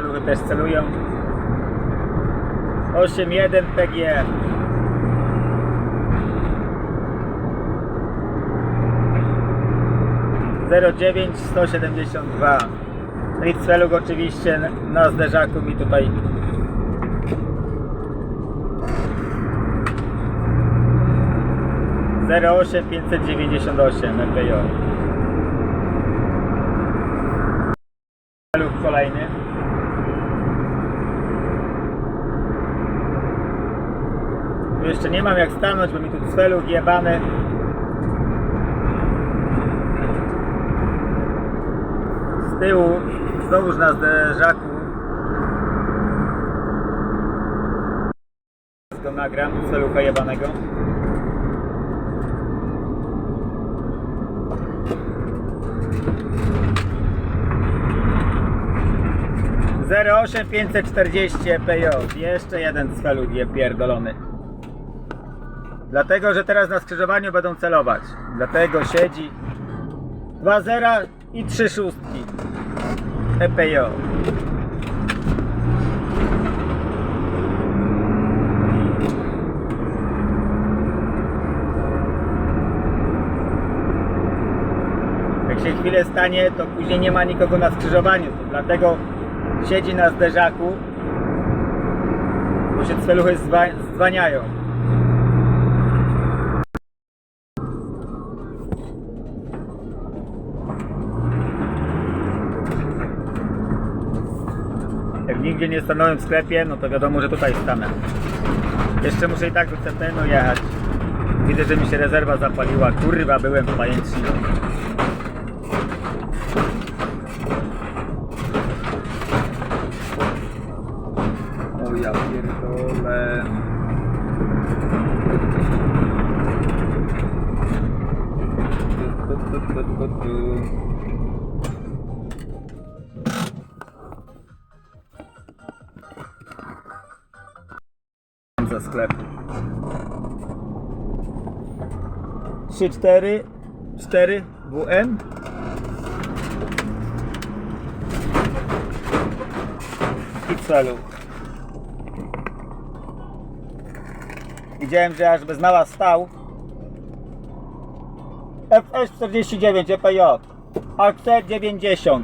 celuchy też celują. 8.1 PG. Zero dziewięć sto siedemdziesiąt dwa. No oczywiście na zderzaku mi tutaj zero osiem pięćset dziewięćdziesiąt osiem kolejny. Tu Jeszcze nie mam jak stanąć, bo mi tu celuk jebany. Z tyłu, znowuż na zderzaku. To nagram, celucha jebanego. Zero osiem pięćset czterdzieści. Jeszcze jeden celuk je pierdolony. Dlatego, że teraz na skrzyżowaniu będą celować. Dlatego siedzi 2 zera i 3 szóstki. EPJ. Jak się chwilę stanie, to później nie ma nikogo na skrzyżowaniu. Dlatego siedzi na zderzaku, bo się celuchy zwa- zwaniają. Jak nigdzie nie stanąłem w sklepie, no to wiadomo, że tutaj stanę. Jeszcze muszę i tak do Cepenu jechać. Widzę, że mi się rezerwa zapaliła. Kurwa, byłem w pajęczniku. O ja pierdolę. Tu, tu, tu, tu, tu. ze sklepu. 3, 4, 4 WN. I celu. Widziałem, że aż bez mała stał. FS49 EPJ A490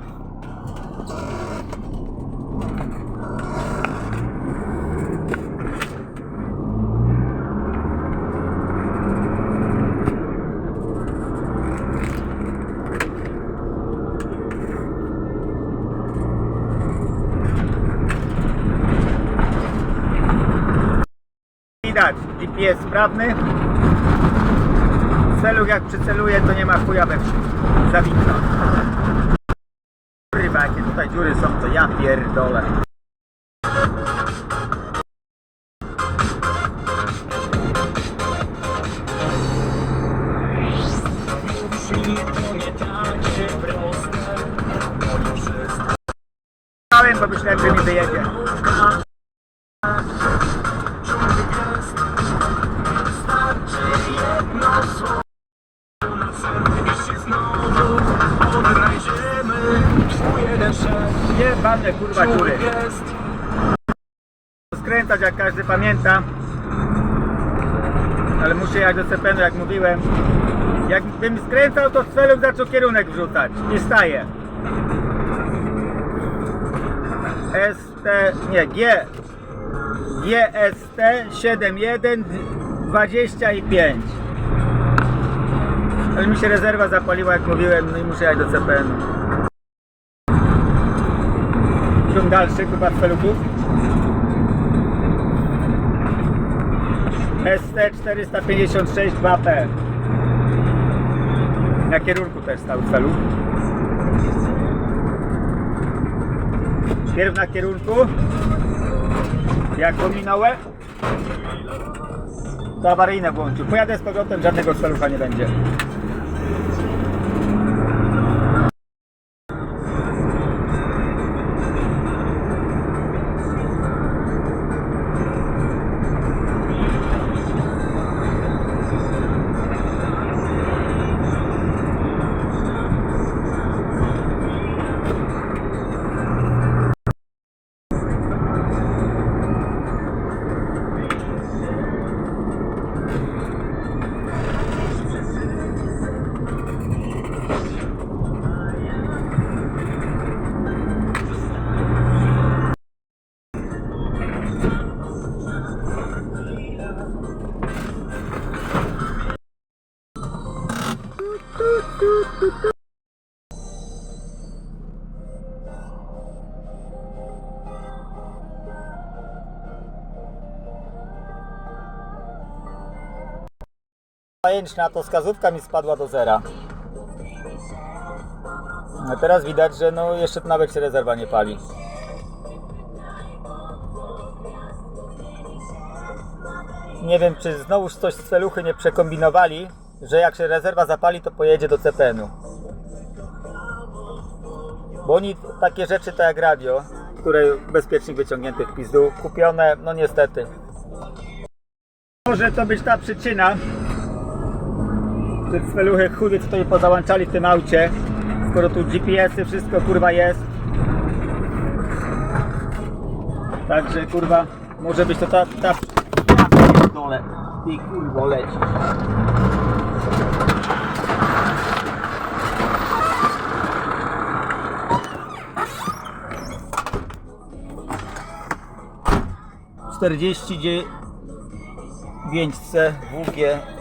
pies sprawny. Celuch jak przyceluje, to nie ma chuja we wszystkim. Zawikla. Kurwa, jakie tutaj dziury są, to ja pierdolę. skręcać, jak każdy pamięta. Ale muszę jechać do Cepenu, jak mówiłem. Jakbym skręcał, to z celem zaczął kierunek wrzucać. Nie staje. ST, nie, G, GST 71 25. Ale mi się rezerwa zapaliła, jak mówiłem, no i muszę jechać do CPN. Ciąg dalszy, chyba z felutów. ST456 2P na kierunku też stał celu. Pierw na kierunku. Jak pominąłem to awaryjne włączył. Pojadę z powrotem, żadnego celucha nie będzie. Pajęczna to wskazówka mi spadła do zera. A teraz widać, że no jeszcze nawet się rezerwa nie pali. Nie wiem, czy znowuż coś z feluchy nie przekombinowali, że jak się rezerwa zapali, to pojedzie do CPN-u. Bo oni takie rzeczy tak jak radio, które bezpiecznie wyciągnięte w pizdu, kupione, no niestety. Może to być ta przyczyna, że feluchy chudy tutaj pozałączali w tym aucie, skoro tu GPS-y, wszystko kurwa jest. Także kurwa, może być to ta, ta... Ja pierdolę, ty kurwo leci. Czterdzieści dziewięć C WG